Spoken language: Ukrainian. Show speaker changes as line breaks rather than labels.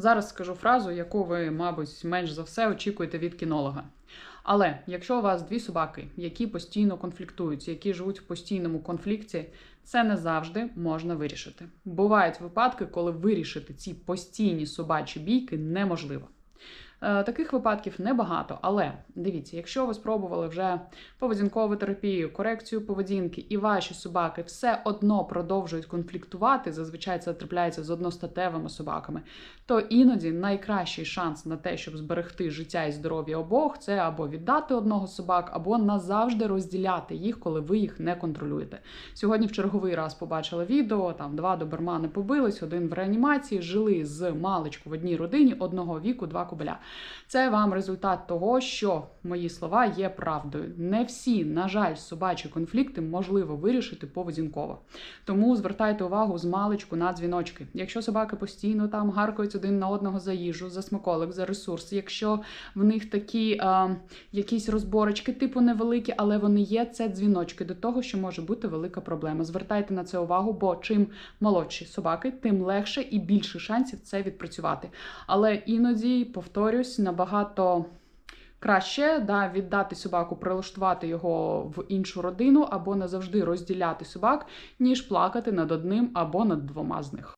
Зараз скажу фразу, яку ви, мабуть, менш за все очікуєте від кінолога. Але якщо у вас дві собаки, які постійно конфліктують, які живуть в постійному конфлікті, це не завжди можна вирішити. Бувають випадки, коли вирішити ці постійні собачі бійки неможливо. Е, Таких випадків небагато, але дивіться, якщо ви спробували вже поведінкову терапію, корекцію поведінки, і ваші собаки все одно продовжують конфліктувати, зазвичай це трапляється з одностатевими собаками, то іноді найкращий шанс на те, щоб зберегти життя і здоров'я обох, це або віддати одного собак, або назавжди розділяти їх, коли ви їх не контролюєте. Сьогодні в черговий раз побачила відео. Там два добермани побились, один в реанімації, жили з маличку в одній родині одного віку, два кобеля. Це вам результат того, що мої слова є правдою. Не всі, на жаль, собачі конфлікти можливо вирішити поведінково. Тому звертайте увагу з маличку на дзвіночки. Якщо собаки постійно там гаркають один на одного за їжу, за смаколик, за ресурс, якщо в них такі е, якісь розборочки, типу невеликі, але вони є, це дзвіночки до того, що може бути велика проблема. Звертайте на це увагу, бо чим молодші собаки, тим легше і більше шансів це відпрацювати. Але іноді, повторюсь, набагато. Краще да, віддати собаку, прилаштувати його в іншу родину або назавжди розділяти собак, ніж плакати над одним або над двома з них.